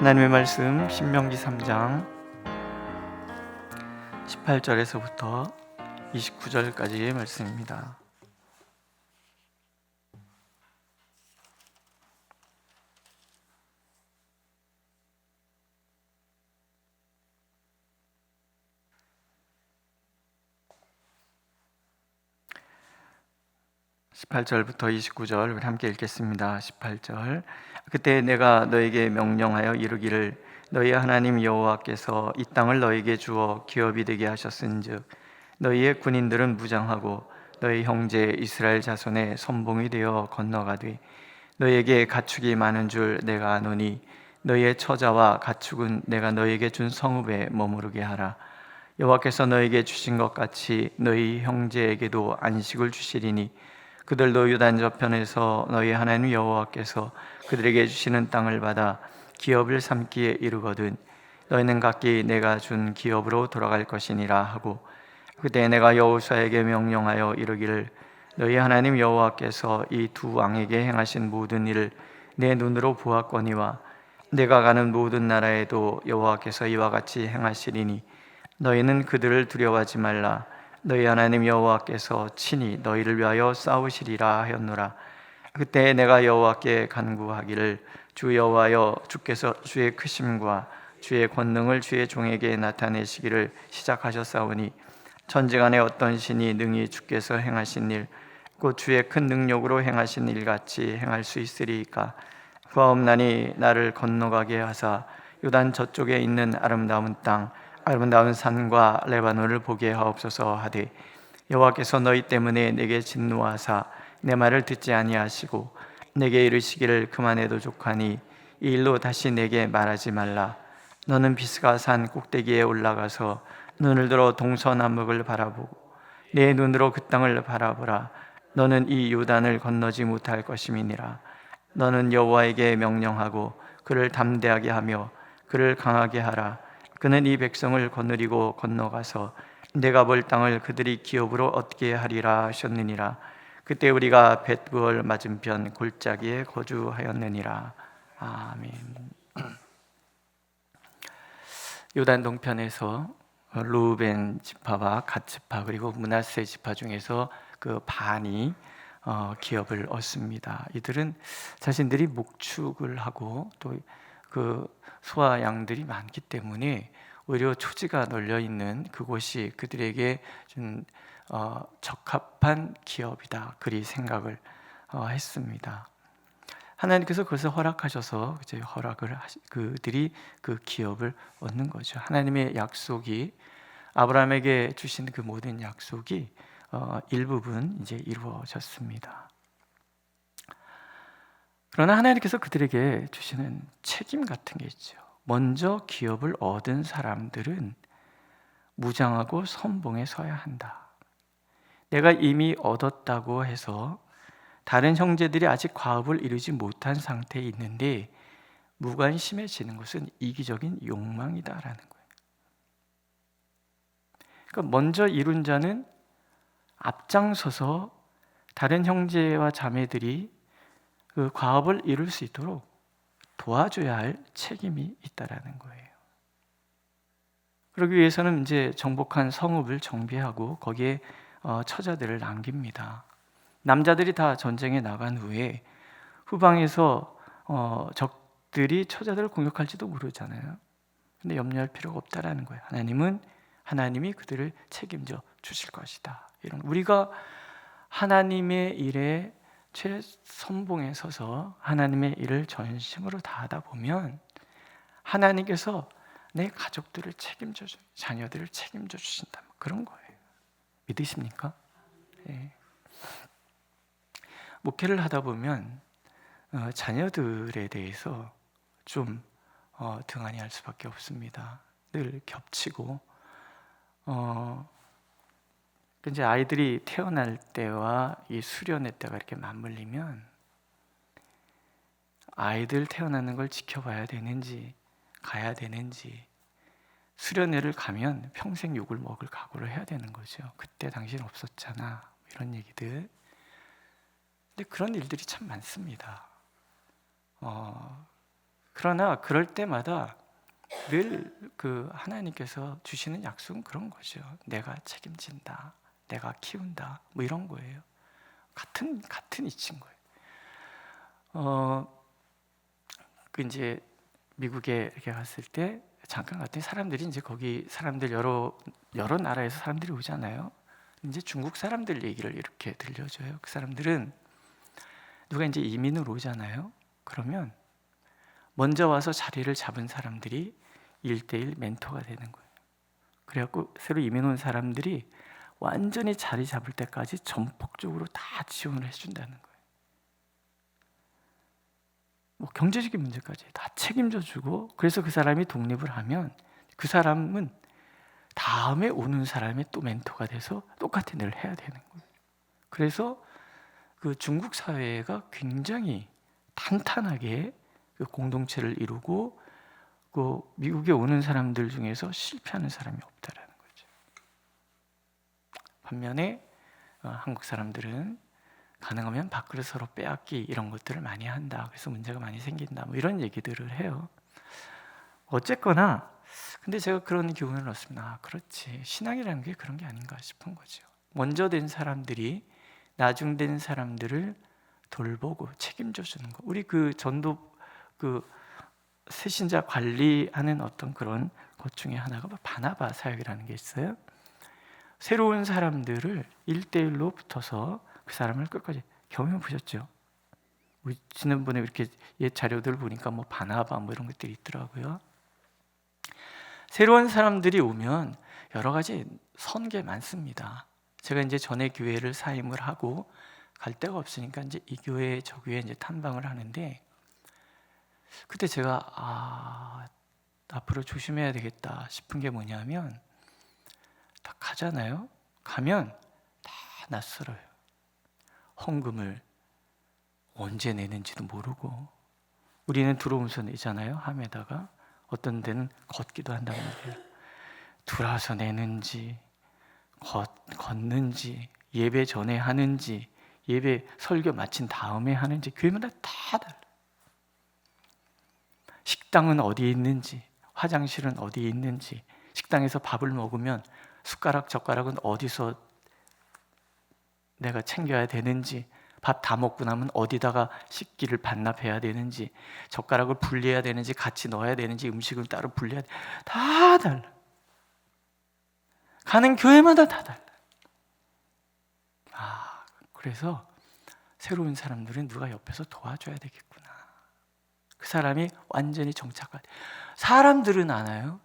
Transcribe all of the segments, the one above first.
하나님의 말씀 신명기 3장 18절에서부터 29절까지의 말씀입니다. (18절부터) (29절) 우리 함께 읽겠습니다. (18절) 그때 내가 너에게 명령하여 이르기를 너희 하나님 여호와께서 이 땅을 너에게 주어 기업이 되게 하셨은즉 너희의 군인들은 무장하고 너희 형제 이스라엘 자손의 선봉이 되어 건너가되 너희에게 가축이 많은 줄 내가 아노니 너희의 처자와 가축은 내가 너희에게 준 성읍에 머무르게 하라. 여호와께서 너희에게 주신 것 같이 너희 형제에게도 안식을 주시리니 그들도 유단 저편에서 너희 하나님 여호와께서 그들에게 주시는 땅을 받아 기업을 삼기에 이르거든 너희는 각기 내가 준 기업으로 돌아갈 것이니라 하고 그때 내가 여호수아에게 명령하여 이르기를 너희 하나님 여호와께서 이 두 왕에게 행하신 모든 일을 내 눈으로 보았거니와 내가 가는 모든 나라에도 여호와께서 이와 같이 행하시리니 너희는 그들을 두려워하지 말라 너희 하나님 여호와께서 친히 너희를 위하여 싸우시리라 하였노라. 그때 내가 여호와께 간구하기를 주 여호와여 주께서 주의 크심과 주의 권능을 주의 종에게 나타내시기를 시작하셨사오니 천지간에 어떤 신이 능히 주께서 행하신 일 곧 주의 큰 능력으로 행하신 일 같이 행할 수 있으리이까? 구하옵나니 나를 건너가게 하사 요단 저쪽에 있는 아름다운 땅 아름다운 산과 레바논을 보게 하옵소서 하되 여호와께서 너희 때문에 내게 진노하사 내 말을 듣지 아니하시고 내게 이르시기를 그만해도 족하니 이 일로 다시 내게 말하지 말라. 너는 비스가 산 꼭대기에 올라가서 눈을 들어 동서남북을 바라보고 내 눈으로 그 땅을 바라보라. 너는 이 요단을 건너지 못할 것임이니라. 너는 여호와에게 명령하고 그를 담대하게 하며 그를 강하게 하라 그는 이 백성을 거느리고 건너가서 내가 볼 땅을 그들이 기업으로 얻게 하리라 하셨느니라. 그때 우리가 벳부얼 맞은편 골짜기에 거주하였느니라. 아멘. 요단 동편에서 루벤 지파와 갓 지파 그리고 문하세 지파 중에서 그 반이 어, 기업을 얻습니다. 이들은 자신들이 목축을 하고 또 그 소와 양들이 많기 때문에 오히려 초지가 널려 있는 그곳이 그들에게 좀 어, 적합한 기업이다 그리 생각을 어, 했습니다. 하나님께서 그것을 허락하셔서 이제 허락을 하시, 그들이 그 기업을 얻는 거죠. 하나님의 약속이 아브라함에게 주신 그 모든 약속이 어, 일부분 이제 이루어졌습니다. 그러나 하나님께서 그들에게 주시는 책임 같은 게 있죠. 먼저 기업을 얻은 사람들은 무장하고 선봉에 서야 한다. 내가 이미 얻었다고 해서 다른 형제들이 아직 과업을 이루지 못한 상태에 있는데 무관심해지는 것은 이기적인 욕망이다라는 거예요. 그러니까 먼저 이룬 자는 앞장서서 다른 형제와 자매들이 그 과업을 이룰 수 있도록 도와줘야 할 책임이 있다라는 거예요. 그러기 위해서는 이제 정복한 성읍을 정비하고 거기에 어, 처자들을 남깁니다. 남자들이 다 전쟁에 나간 후에 후방에서 어, 적들이 처자들을 공격할지도 모르잖아요. 근데 염려할 필요가 없다라는 거예요. 하나님은 하나님이 그들을 책임져 주실 것이다. 이런 우리가 하나님의 일에 최선봉에 서서 하나님의 일을 전심으로 다하다 보면 하나님께서 내 가족들을 책임져 주, 자녀들을 책임져 주신다. 그런 거예요. 믿으십니까? 네. 목회를 하다 보면 어, 자녀들에 대해서 좀 어, 등한히 할 수밖에 없습니다. 늘 겹치고 어, 이제 아이들이 태어날 때와 이 수련회 때가 이렇게 맞물리면 아이들 태어나는 걸 지켜봐야 되는지 가야 되는지 수련회를 가면 평생 욕을 먹을 각오를 해야 되는 거죠. 그때 당신 없었잖아. 이런 얘기들. 근데 그런 일들이 참 많습니다. 어, 그러나 그럴 때마다 늘 그 하나님께서 주시는 약속은 그런 거죠. 내가 책임진다. 내가 키운다. 뭐 이런 거예요. 같은 같은 이치인 거예요. 어, 그 이제 미국에 이렇게 갔을 때 잠깐 갔더니 사람들이 이제 거기 사람들 여러 여러 나라에서 사람들이 오잖아요. 이제 중국 사람들 얘기를 이렇게 들려줘요. 그 사람들은 누가 이제 이민을 오잖아요. 그러면 먼저 와서 자리를 잡은 사람들이 일대일 멘토가 되는 거예요. 그래갖고 새로 이민 온 사람들이 완전히 자리 잡을 때까지 전폭적으로 다 지원을 해준다는 거예요. 뭐 경제적인 문제까지 다 책임져 주고 그래서 그 사람이 독립을 하면 그 사람은 다음에 오는 사람이 또 멘토가 돼서 똑같은 일을 해야 되는 거예요. 그래서 그 중국 사회가 굉장히 탄탄하게 그 공동체를 이루고 그 미국에 오는 사람들 중에서 실패하는 사람이 없다라는 거죠. 반면에 어, 한국 사람들은 가능하면 밥그릇 서로 빼앗기 이런 것들을 많이 한다. 그래서 문제가 많이 생긴다. 뭐 이런 얘기들을 해요. 어쨌거나 근데 제가 그런 교훈을 얻습니다. 아, 그렇지. 신앙이라는 게 그런 게 아닌가 싶은 거죠. 먼저 된 사람들이 나중 된 사람들을 돌보고 책임져 주는 거. 우리 그 전도 그 새신자 관리하는 어떤 그런 것 중에 하나가 뭐 바나바 사역이라는 게 있어요. 새로운 사람들을 일대일로 붙어서 그 사람을 끝까지 경험해 보셨죠? 우리 지난번에 이렇게 옛 자료들 보니까 뭐 바나바 뭐 이런 것들이 있더라고요. 새로운 사람들이 오면 여러 가지 선계 많습니다. 제가 이제 전에 교회를 사임을 하고 갈 데가 없으니까 이제 이 교회 저 교회 이제 탐방을 하는데 그때 제가 아 앞으로 조심해야 되겠다 싶은 게 뭐냐면 다 가잖아요. 가면 다 낯설어요. 헌금을 언제 내는지도 모르고 우리는 들어오면서 내잖아요. 함에다가 어떤 데는 걷기도 한단 말이에요. 들어와서 내는지 걷, 걷는지 예배 전에 하는지 예배 설교 마친 다음에 하는지 교회마다 다 달라. 식당은 어디에 있는지 화장실은 어디에 있는지 식당에서 밥을 먹으면 숟가락 젓가락은 어디서 내가 챙겨야 되는지 밥 다 먹고 나면 어디다가 식기를 반납해야 되는지 젓가락을 분리해야 되는지 같이 넣어야 되는지 음식을 따로 분리해야 돼. 다 달라. 가는 교회마다 다 달라. 아, 그래서 새로운 사람들은 누가 옆에서 도와줘야 되겠구나. 그 사람이 완전히 정착할. 사람들은 아나요?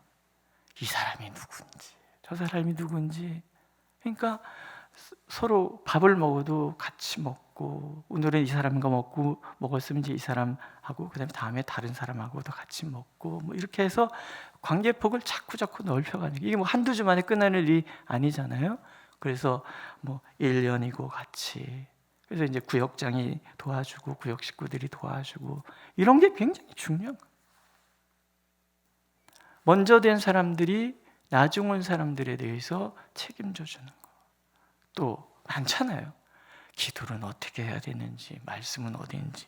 이 사람이 누군지, 저 사람이 누군지. 그러니까 서로 밥을 먹어도 같이 먹고 오늘은 이 사람과 먹고 먹었으면 이제 이 사람하고 그다음에 다음에 다른 사람하고도 같이 먹고 뭐 이렇게 해서 관계 폭을 자꾸 자꾸 넓혀가는 게 이게 뭐 한두 주 만에 끝나는 일이 아니잖아요. 그래서 뭐 1년이고 같이 그래서 이제 구역장이 도와주고 구역 식구들이 도와주고 이런 게 굉장히 중요한 거예요. 먼저 된 사람들이 나중 온 사람들에 대해서 책임져 주는 거. 또 많잖아요. 기도는 어떻게 해야 되는지, 말씀은 어디인지,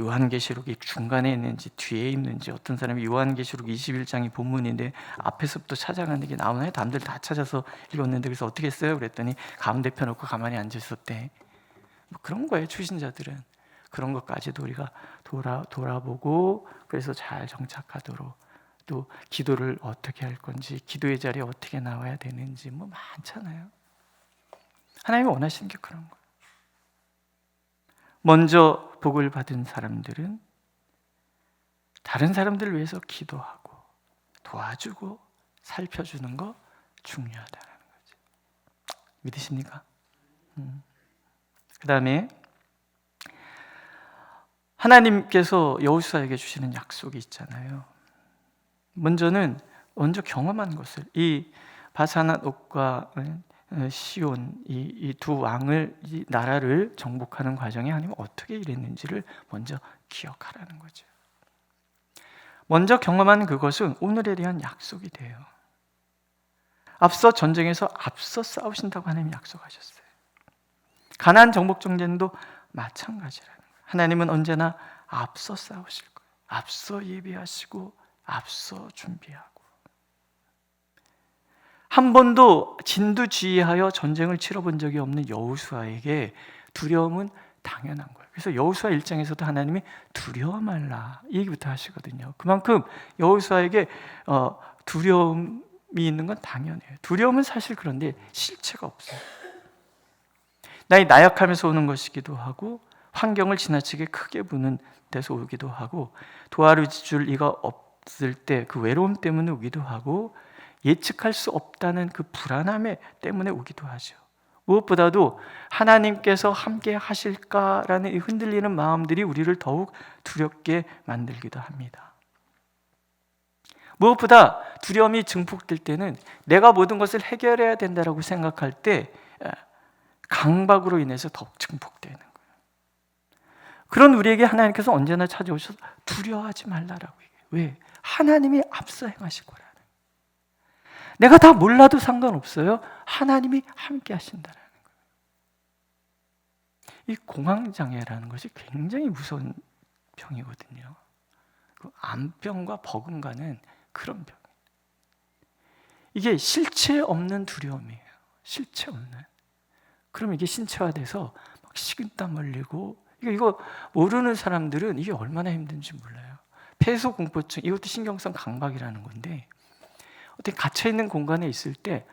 요한계시록이 중간에 있는지 뒤에 있는지 어떤 사람이 요한계시록 21장이 본문인데 앞에서부터 찾아가는 게 나오나요? 남들 다 찾아서 읽었는데 그래서 어떻게 했어요? 그랬더니 가운데 펴놓고 가만히 앉아 있었대. 뭐 그런 거예요. 추신자들은 그런 것까지도 우리가 돌아 돌아보고 그래서 잘 정착하도록 또 기도를 어떻게 할 건지, 기도의 자리에 어떻게 나와야 되는지 뭐 많잖아요. 하나님이 원하시는 게 그런 거예요. 먼저 복을 받은 사람들은 다른 사람들을 위해서 기도하고 도와주고 살펴주는 거 중요하다는 거죠. 믿으십니까? 음. 그 다음에 하나님께서 여호수아에게 주시는 약속이 있잖아요. 먼저는 먼저 경험한 것을 이 바산한 옥과 시온 이두 왕을 이 나라를 정복하는 과정에 하나님 어떻게 일했는지를 먼저 기억하라는 거죠. 먼저 경험한 그것은 오늘에 대한 약속이 돼요. 앞서 전쟁에서 앞서 싸우신다고 하나님 약속하셨어요. 가나안 정복 전쟁도 마찬가지라는 거예요. 하나님은 언제나 앞서 싸우실 거예요. 앞서 예비하시고 앞서 준비하고 한 번도 진두지휘하여 전쟁을 치러본 적이 없는 여호수아에게 두려움은 당연한 거예요. 그래서 여호수아 1장에서도 하나님이 두려워 말라 이 얘기부터 하시거든요. 그만큼 여호수아에게 어, 두려움이 있는 건 당연해요. 두려움은 사실 그런데 실체가 없어요. 나의 나약함에서 오는 것이기도 하고 환경을 지나치게 크게 부는 데서 오기도 하고 도와줄 이가 없 을 때 그 외로움 때문에 오기도 하고 예측할 수 없다는 그 불안함에 때문에 오기도 하죠. 무엇보다도 하나님께서 함께 하실까라는 이 흔들리는 마음들이 우리를 더욱 두렵게 만들기도 합니다. 무엇보다 두려움이 증폭될 때는 내가 모든 것을 해결해야 된다라고 생각할 때 강박으로 인해서 더욱 증폭되는 거예요. 그런 우리에게 하나님께서 언제나 찾아오셔서 두려워하지 말라라고 얘기해요. 왜? 하나님이 앞서 행하실 거라는. 내가 다 몰라도 상관없어요. 하나님이 함께 하신다라는 거예요. 이 공황장애라는 것이 굉장히 무서운 병이거든요. 그 암병과 버금가는 그런 병. 이게 실체 없는 두려움이에요. 실체 없는. 그럼 이게 신체화돼서 막 식은땀 흘리고 이거 이거 모르는 사람들은 이게 얼마나 힘든지 몰라요. 폐소 공포증 이것도 신경성 강박이라는 건데 어떻게 갇혀 있는 공간에 있을 때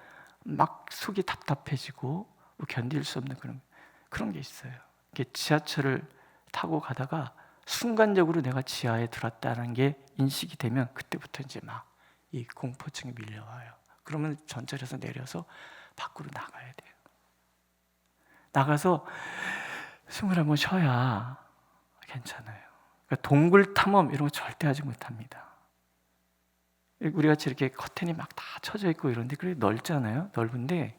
막 속이 답답해지고 뭐 견딜 수 없는 그런 그런 게 있어요. 이게 지하철을 타고 가다가 순간적으로 내가 지하에 들었다는 게 인식이 되면 그때부터 이제 막 이 공포증이 밀려와요. 그러면 전철에서 내려서 밖으로 나가야 돼요. 나가서 숨을 한번 쉬어야 괜찮아요. 그러니까 동굴 탐험 이런 거 절대 하지 못합니다. 우리 같이 이렇게 커튼이 막 다 쳐져 있고 이런데 그래 넓잖아요. 넓은데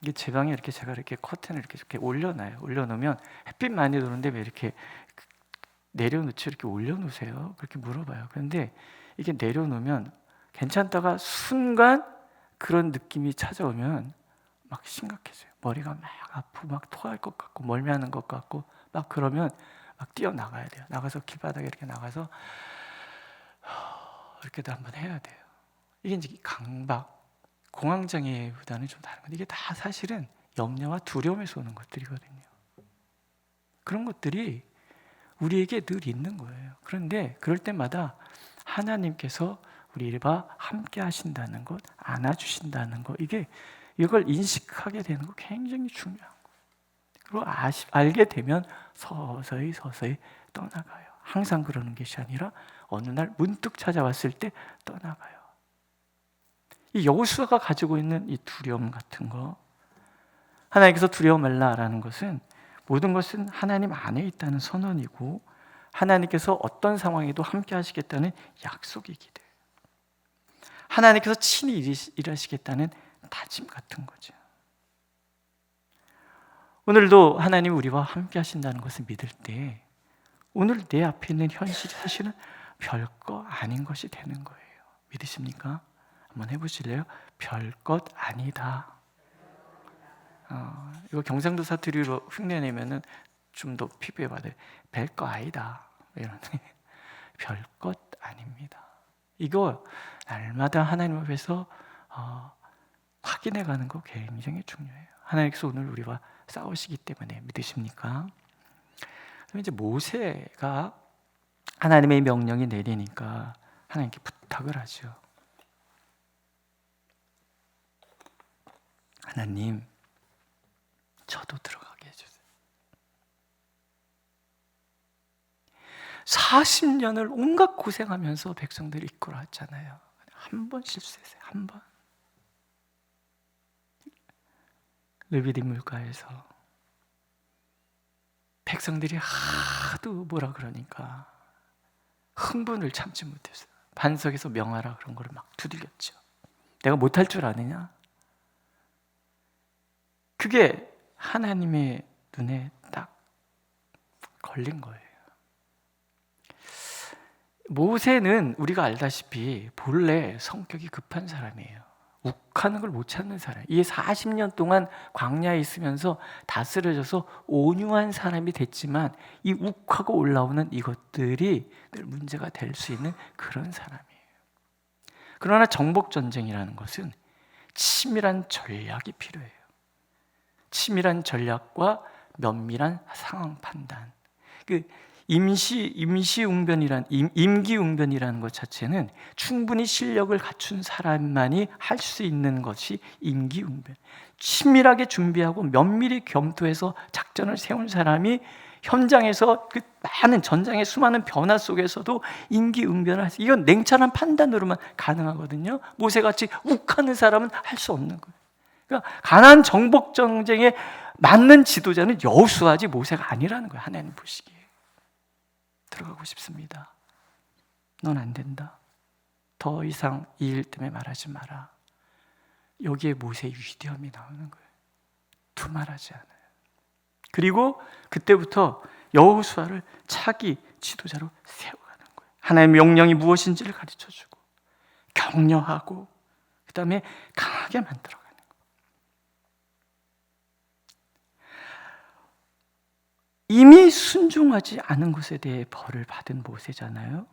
이게 제 방에 이렇게 제가 이렇게 커튼을 이렇게, 이렇게 올려놔요. 올려놓으면 햇빛 많이 들어오는데 왜 이렇게 내려놓지 이렇게 올려놓으세요? 그렇게 물어봐요. 그런데 이게 내려놓으면 괜찮다가 순간 그런 느낌이 찾아오면 막 심각해져요. 머리가 막 아프고 막 토할 것 같고 멀미하는 것 같고 막 그러면 막 뛰어 나가야 돼요. 나가서 길바닥에 이렇게 나가서 이렇게도 한번 해야 돼요. 이게 이제 강박, 공황장애보다는 좀 다른 건데 이게 다 사실은 염려와 두려움에서 오는 것들이거든요. 그런 것들이 우리에게 늘 있는 거예요. 그런데 그럴 때마다 하나님께서 우리와 함께 하신다는 것, 안아주신다는 것, 이게 이걸 인식하게 되는 거 굉장히 중요한 거예요. 그리고 아시, 알게 되면 서서히 서서히 떠나가요. 항상 그러는 것이 아니라 어느 날 문득 찾아왔을 때 떠나가요. 이 여호수아가 가지고 있는 이 두려움 같은 거 하나님께서 두려워 말라라는 것은 모든 것은 하나님 안에 있다는 선언이고 하나님께서 어떤 상황에도 함께 하시겠다는 약속이기도 해요. 하나님께서 친히 일하시겠다는 다짐 같은 거죠. 오늘도 하나님 우리와 함께 하신다는 것을 믿을 때 오늘 내 앞에 있는 현실이 사실은 별거 아닌 것이 되는 거예요. 믿으십니까? 한번 해보실래요? 별것 아니다. 어, 이거 경상도 사투리로 흉내내면은 좀 더 피부에 받아요. 별거 아니다. 이런 별것 아닙니다. 이거 날마다 하나님 앞에서 어, 확인해 가는 거 굉장히 중요해요. 하나님께서 오늘 우리와 싸우시기 때문에 믿으십니까? 이제 모세가 하나님의 명령이 내리니까 하나님께 부탁을 하죠. 하나님, 저도 들어가게 해주세요. 40년을 온갖 고생하면서 백성들이 이끌어 왔잖아요. 한 번 실수했어요. 한 번. 르비디 물가에서 백성들이 하도 뭐라 그러니까 흥분을 참지 못해서 반석에서 명하라 그런 거를 막 두들겼죠. 내가 못할 줄 아느냐? 그게 하나님의 눈에 딱 걸린 거예요. 모세는 우리가 알다시피 본래 성격이 급한 사람이에요. 욱하는 걸못 찾는 사람. 이게 40년 동안 광야에 있으면서 다스려져서 온유한 사람이 됐지만 이 욱하고 올라오는 이것들이 늘 문제가 될 수 있는 그런 사람이에요. 그러나 정복 전쟁이라는 것은 치밀한 전략이 필요해요. 치밀한 전략과 면밀한 상황 판단. 그 임시 임시 웅변이란 임, 임기 웅변이라는 것 자체는 충분히 실력을 갖춘 사람만이 할 수 있는 것이 임기 웅변. 치밀하게 준비하고 면밀히 검토해서 작전을 세운 사람이 현장에서 그 많은 전장의 수많은 변화 속에서도 임기 응변을 할 수. 이건 냉철한 판단으로만 가능하거든요. 모세같이 욱하는 사람은 할 수 없는 거예요. 그러니까 가난 정복 전쟁에 맞는 지도자는 여호수아지 모세가 아니라는 거예요. 하나님 보시기에. 들어가고 싶습니다. 넌 안 된다. 더 이상 이 일 때문에 말하지 마라. 여기에 모세의 위대함이 나오는 거예요. 두말하지 않아요. 그리고 그때부터 여호수아를 차기 지도자로 세워가는 거예요. 하나님의 명령이 무엇인지를 가르쳐 주고 격려하고 그 다음에 강하게 만들어 가는 거예요. 이미 순종하지 않은 것에 대해 벌을 받은 모세잖아요.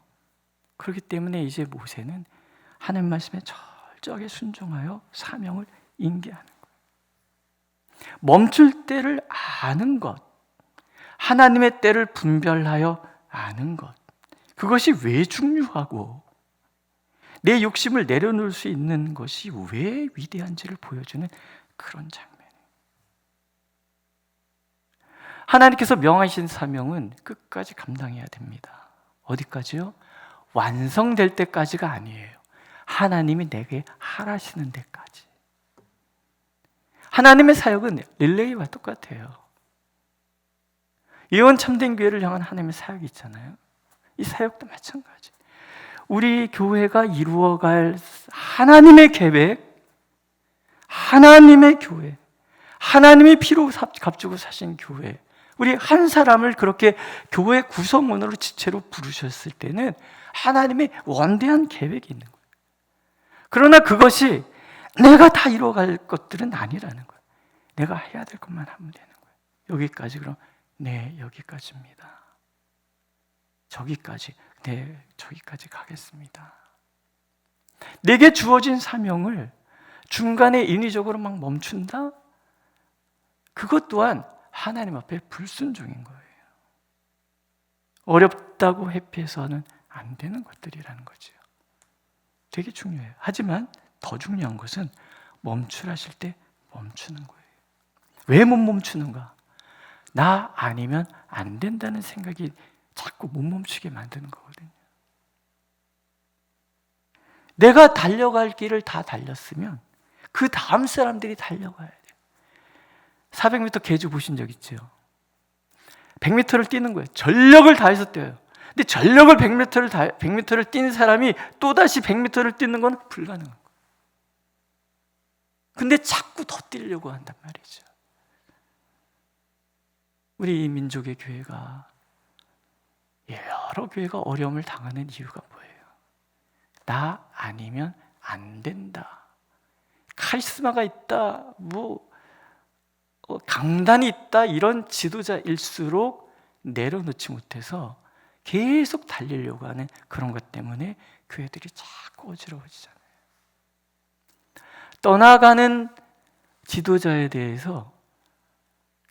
그렇기 때문에 이제 모세는 하나님 말씀에 철저하게 순종하여 사명을 인계하는. 멈출 때를 아는 것, 하나님의 때를 분별하여 아는 것, 그것이 왜 중요하고 내 욕심을 내려놓을 수 있는 것이 왜 위대한지를 보여주는 그런 장면. 하나님께서 명하신 사명은 끝까지 감당해야 됩니다. 어디까지요? 완성될 때까지가 아니에요. 하나님이 내게 하라시는 데까지. 하나님의 사역은 릴레이와 똑같아요. 이원 참된 교회를 향한 하나님의 사역이 있잖아요. 이 사역도 마찬가지. 우리 교회가 이루어갈 하나님의 계획, 하나님의 교회, 하나님이 피로 값주고 사신 교회, 우리 한 사람을 그렇게 교회 구성원으로 지체로 부르셨을 때는 하나님의 원대한 계획이 있는 거예요. 그러나 그것이 내가 다 이뤄갈 것들은 아니라는 거예요. 내가 해야 될 것만 하면 되는 거예요. 여기까지 그럼 네 여기까지입니다. 저기까지 네 저기까지 가겠습니다. 내게 주어진 사명을 중간에 인위적으로 막 멈춘다? 그것 또한 하나님 앞에 불순종인 거예요. 어렵다고 회피해서는 안 되는 것들이라는 거죠. 되게 중요해요. 하지만 더 중요한 것은 멈추라실 때 멈추는 거예요. 왜 못 멈추는가? 나 아니면 안 된다는 생각이 자꾸 못 멈추게 만드는 거거든요. 내가 달려갈 길을 다 달렸으면 그 다음 사람들이 달려가야 돼요. 400m 계주 보신 적 있죠? 100m를 뛰는 거예요. 전력을 다해서 뛰어요. 근데 전력을 100m를 다, 100m를 뛴 사람이 또다시 100m를 뛰는 건 불가능한 거예요. 근데 자꾸 더 뛰려고 한단 말이죠. 우리 민족의 교회가 여러 교회가 어려움을 당하는 이유가 뭐예요? 나 아니면 안 된다. 카리스마가 있다. 뭐 어, 강단이 있다 이런 지도자일수록 내려놓지 못해서 계속 달리려고 하는 그런 것 때문에 교회들이 자꾸 어지러워지잖아요. 떠나가는 지도자에 대해서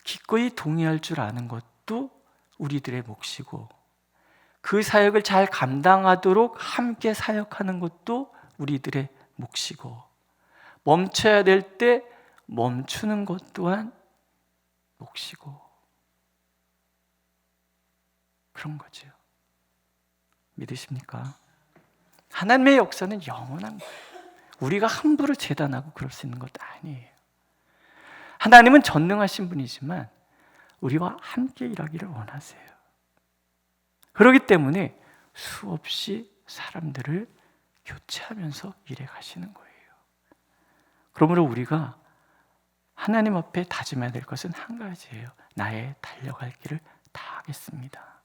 기꺼이 동의할 줄 아는 것도 우리들의 몫이고 그 사역을 잘 감당하도록 함께 사역하는 것도 우리들의 몫이고 멈춰야 될 때 멈추는 것 또한 몫이고 그런 거죠. 믿으십니까? 하나님의 역사는 영원한 거예요. 우리가 함부로 재단하고 그럴 수 있는 것도 아니에요. 하나님은 전능하신 분이지만 우리와 함께 일하기를 원하세요. 그렇기 때문에 수없이 사람들을 교체하면서 일해 가시는 거예요. 그러므로 우리가 하나님 앞에 다짐해야 될 것은 한 가지예요. 나의 달려갈 길을 다 하겠습니다.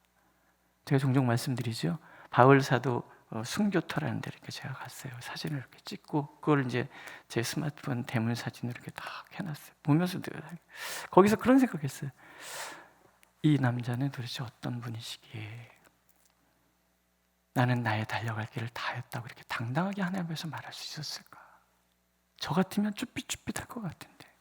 제가 종종 말씀드리죠. 바울 사도 어, 순교터라는 데 이렇게 제가 갔어요. 사진을 이렇게 찍고 그걸 이제 제 스마트폰 대문 사진으로 이렇게 딱 해놨어요. 보면서 내가 거기서 그런 생각했어요. 이 남자는 도대체 어떤 분이시기에 나는 나의 달려갈 길을 다 했다고 이렇게 당당하게 하나님 앞에서 말할 수 있었을까? 저 같으면 쭈삣쭈삣할 것 같은데.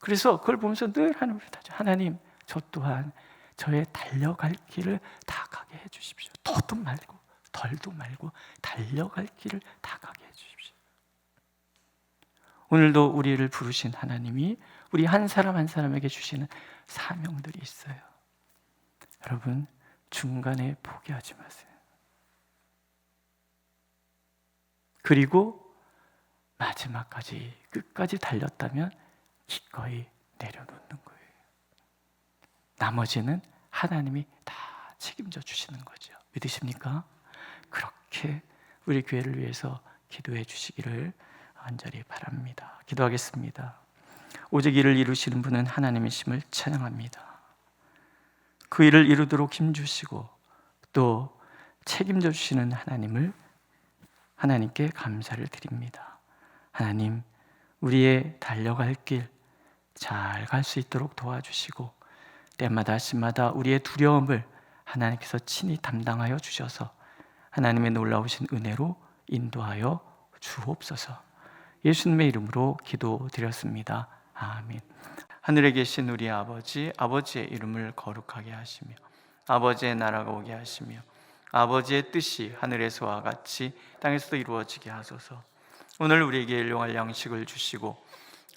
그래서 그걸 보면서 늘 하나님 앞에 다죠. 하나님, 저 또한 저의 달려갈 길을 다 가게 해 주십시오. 더도 말고 덜도 말고 달려갈 길을 다 가게 해 주십시오. 오늘도 우리를 부르신 하나님이 우리 한 사람 한 사람에게 주시는 사명들이 있어요. 여러분 중간에 포기하지 마세요. 그리고 마지막까지 끝까지 달렸다면 기꺼이 내려놓는 거예요. 나머지는 하나님이 다 책임져 주시는 거죠. 믿으십니까? 그렇게 우리 교회를 위해서 기도해 주시기를 간절히 바랍니다. 기도하겠습니다. 오직 이를 이루시는 분은 하나님이심을 찬양합니다. 그 일을 이루도록 힘 주시고 또 책임져 주시는 하나님을 하나님께 감사를 드립니다. 하나님, 우리의 달려갈 길 잘 갈 수 있도록 도와주시고 때마다 시마다 우리의 두려움을 하나님께서 친히 담당하여 주셔서 하나님의 놀라우신 은혜로 인도하여 주옵소서. 예수님의 이름으로 기도드렸습니다. 아멘. 하늘에 계신 우리 아버지, 아버지의 이름을 거룩하게 하시며 아버지의 나라가 오게 하시며 아버지의 뜻이 하늘에서와 같이 땅에서도 이루어지게 하소서. 오늘 우리에게 일용할 양식을 주시고